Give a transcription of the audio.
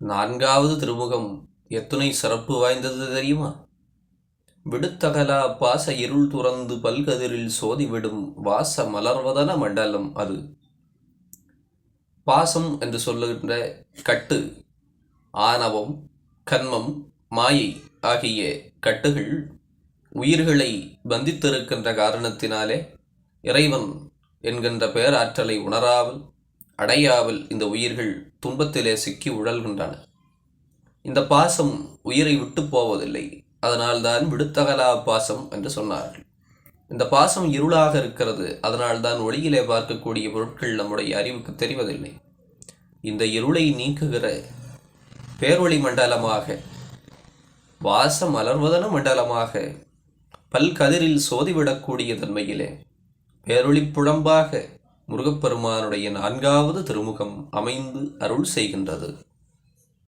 நான்காவது திருமுகம் எத்துணை சிறப்பு வாய்ந்தது தெரியுமா? விடுத்தகலா பாச இருள் துறந்து பல்கதிரில் சோதிவிடும் வாச மலர்வதன மண்டலம் அது. பாசம் என்று சொல்லுகின்ற கட்டு ஆணவம் கன்மம் மாயை ஆகிய கட்டுகள் உயிர்களை பந்தித்திருக்கின்ற காரணத்தினாலே இறைவன் என்கின்ற பேராற்றலை உணராமல் அடையாவல் இந்த உயிர்கள் துன்பத்திலே சிக்கி உழல்கின்றன. இந்த பாசம் உயிரை விட்டு போவதில்லை. அதனால்தான் விடுத்தகலா பாசம் என்று சொன்னார்கள். இந்த பாசம் இருளாக இருக்கிறது. அதனால்தான் ஒளியிலே பார்க்கக்கூடிய பொருட்கள் நம்முடைய அறிவுக்கு தெரிவதில்லை. இந்த இருளை நீக்குகிற பேரொளி மண்டலமாக வாச மலர்வதன மண்டலமாக பல்கதிரில் சோதிவிடக்கூடிய தன்மையிலே பேரொளி புழம்பாக முருகப்பெருமானுடைய நான்காவது திருமுகம் அமைந்து அருள் செய்கின்றது.